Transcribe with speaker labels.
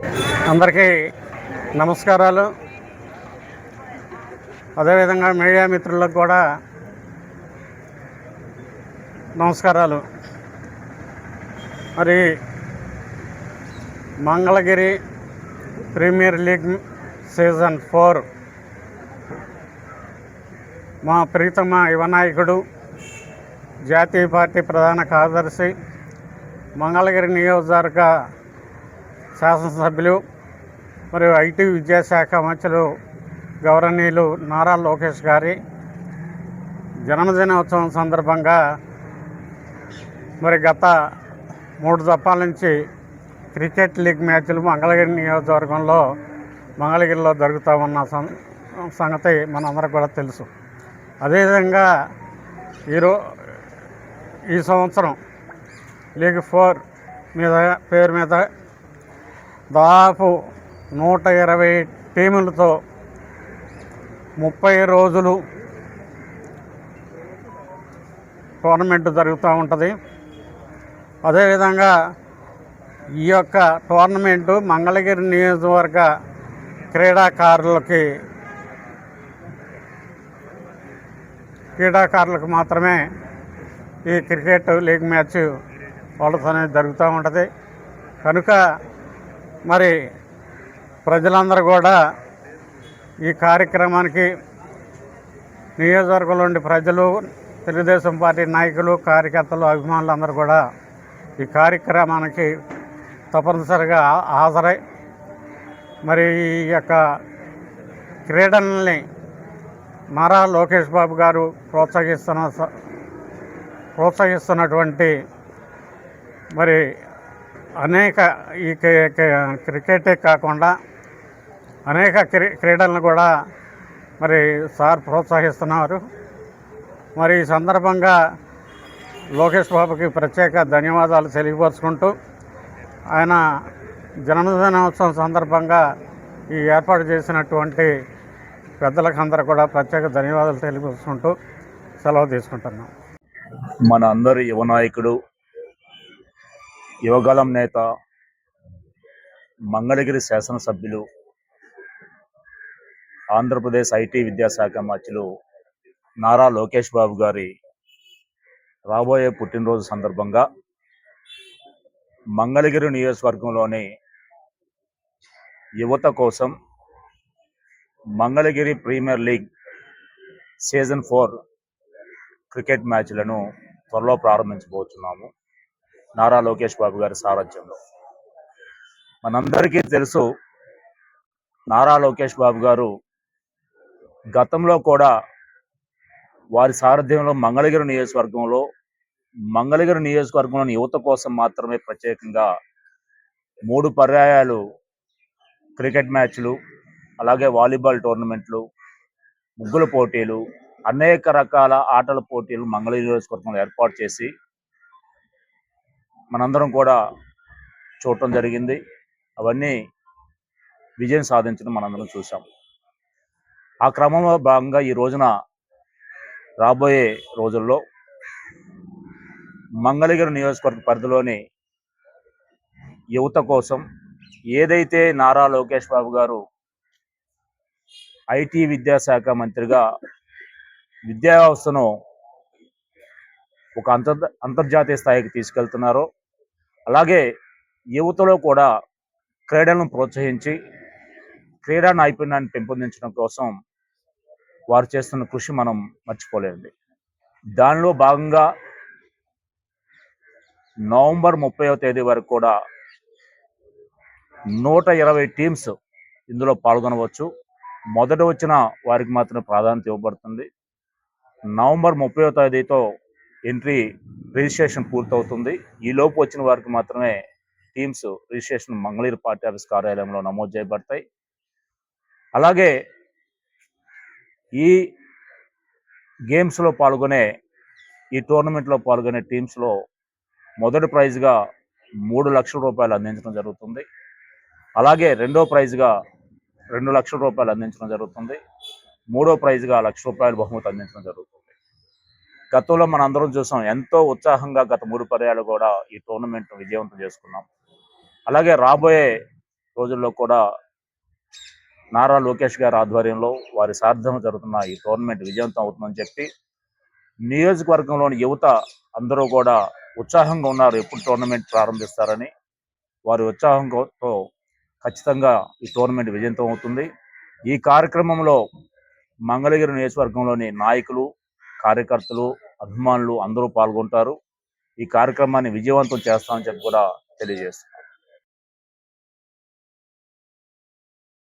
Speaker 1: అందరికీ నమస్కారాలు. అదేవిధంగా మీడియా మిత్రులకు కూడా నమస్కారాలు. మరి Mangalagiri premier league season four మా ప్రీతమ యువ నాయకుడు జాతీయ పార్టీ ప్రధాన కార్యదర్శి మంగళగిరి నియోజకవర్గ శాసనసభ్యులు మరియు ఐటీ విద్యాశాఖ మంత్రులు గౌరవనీయులు నారా లోకేష్ గారి జన్మదినోత్సవం సందర్భంగా మరి గత మూడు దప్పాల నుంచి క్రికెట్ లీగ్ మ్యాచ్లు మంగళగిరి నియోజకవర్గంలో మంగళగిరిలో జరుగుతూ ఉన్న సం- సంగతి మనందరికి కూడా తెలుసు. అదేవిధంగా ఈరో ఈ సంవత్సరం లీగ్ ఫోర్ మీద పేరు మీద దాదాపు నూట ఇరవై టీములతో ముప్పై రోజులు టోర్నమెంట్ జరుగుతూ ఉంటుంది. అదేవిధంగా ఈ యొక్క టోర్నమెంటు మంగళగిరి నియోజకవర్గ క్రీడాకారులకి క్రీడాకారులకు మాత్రమే ఈ క్రికెట్ లీగ్ మ్యాచ్ వాళ్ళతో జరుగుతూ ఉంటుంది. కనుక మరి ప్రజలందరూ కూడా ఈ కార్యక్రమానికి నియోజకవర్గంలోని ప్రజలు తెలుగుదేశం పార్టీ నాయకులు కార్యకర్తలు అభిమానులు అందరూ కూడా ఈ కార్యక్రమానికి తప్పనిసరిగా హాజరై మరి ఈ యొక్క క్రీడల్ని నారా లోకేష్ బాబు గారు ప్రోత్సహిస్తున్న స- ప్రోత్సహిస్తున్నటువంటి మరి అనేక ఈ క్రికెటే కాకుండా అనేక క్రీడలను కూడా మరి సార్ ప్రోత్సహిస్తున్నారు. మరి ఈ సందర్భంగా లోకేష్ బాబుకి ప్రత్యేక ధన్యవాదాలు తెలియపరుచుకుంటూ ఆయన జన్మదినోత్సవం సందర్భంగా ఈ ఏర్పాటు చేసినటువంటి పెద్దలకు అందరూ కూడా ప్రత్యేక ధన్యవాదాలు తెలియపరుచుకుంటూ సెలవు తీసుకుంటున్నాం.
Speaker 2: మన అందరి యువ నాయకుడు యువగలం నేత మంగళగిరి శాసనసభ్యులు ఆంధ్రప్రదేశ్ ఐటీ విద్యాశాఖ మంత్రులు నారా లోకేష్ బాబు గారి రాబోయే పుట్టినరోజు సందర్భంగా మంగళగిరి నియోజకవర్గంలోని యువత కోసం Mangalagiri premier league season four cricket మ్యాచ్లను త్వరలో ప్రారంభించబోతున్నాము. నారా లోకేష్ బాబు గారి సారథ్యంలో. మనందరికీ తెలుసు నారా లోకేష్ బాబు గారు గతంలో కూడా వారి సారథ్యంలో మంగళగిరి నియోజకవర్గంలో మంగళగిరి నియోజకవర్గంలోని యువత కోసం మాత్రమే ప్రత్యేకంగా మూడు పర్యాయాలు క్రికెట్ మ్యాచ్లు అలాగే వాలీబాల్ టోర్నమెంట్లు ముగ్గుల పోటీలు అనేక రకాల ఆటల పోటీలు మంగళగిరి నియోజకవర్గంలో ఏర్పాటు చేసి మనందరం కూడా చూడటం జరిగింది. అవన్నీ విజయం సాధించడం మనందరం చూసాం ఆ క్రమంలో భాగంగా ఈ రోజున రాబోయే రోజుల్లో మంగళగిరి నియోజకవర్గ పరిధిలోని యువత కోసం ఏదైతే నారా లోకేష్ బాబు గారు ఐటీ విద్యాశాఖ మంత్రిగా విద్యా వ్యవస్థను ఒక అంతర్ అంతర్జాతీయ స్థాయికి తీసుకెళ్తున్నారో అలాగే యువతలో కూడా క్రీడలను ప్రోత్సహించి క్రీడా నైపుణ్యాన్ని పెంపొందించడం కోసం వారు చేస్తున్న కృషి మనం మర్చిపోలేండి. దానిలో భాగంగా నవంబర్ ముప్పైవ తేదీ వరకు కూడా నూట ఇరవై టీమ్స్ ఇందులో పాల్గొనవచ్చు. మొదట వచ్చిన వారికి మాత్రమే ప్రాధాన్యత ఇవ్వబడుతుంది. నవంబర్ ముప్పైవ తేదీతో ఎంట్రీ రిజిస్ట్రేషన్ పూర్తవుతుంది. ఈ లోపు వచ్చిన వారికి మాత్రమే టీమ్స్ రిజిస్ట్రేషన్ మంగళీరు పార్టీ ఆఫీస్ కార్యాలయంలో నమోదు చేయబడతాయి. అలాగే ఈ గేమ్స్లో పాల్గొనే ఈ టోర్నమెంట్లో పాల్గొనే టీమ్స్లో మొదటి ప్రైజ్గా మూడు లక్షల రూపాయలు అందించడం జరుగుతుంది. అలాగే రెండో ప్రైజ్గా రెండు లక్షల రూపాయలు అందించడం జరుగుతుంది. మూడో ప్రైజ్గా లక్ష రూపాయలు బహుమతి అందించడం జరుగుతుంది. గతంలో మనం అందరం చూసాం ఎంతో ఉత్సాహంగా గత మూడు పర్యాలు కూడా ఈ టోర్నమెంట్ విజయవంతం చేసుకున్నాం. అలాగే రాబోయే రోజుల్లో కూడా నారా లోకేష్ గారి ఆధ్వర్యంలో వారి సార్థం జరుగుతున్న ఈ టోర్నమెంట్ విజయవంతం అవుతుందని చెప్పి నియోజకవర్గంలోని యువత అందరూ కూడా ఉత్సాహంగా ఉన్నారు. ఎప్పుడు టోర్నమెంట్ ప్రారంభిస్తారని వారి ఉత్సాహంతో ఖచ్చితంగా ఈ టోర్నమెంట్ విజయవంతం అవుతుంది. ఈ కార్యక్రమంలో మంగళగిరి నియోజకవర్గంలోని నాయకులు కార్యకర్తలు అభిమానులు అందరూ పాల్గొంటారు. ఈ కార్యక్రమాన్ని విజయవంతం చేస్తామని చెప్పి కూడా తెలియజేస్తున్నారు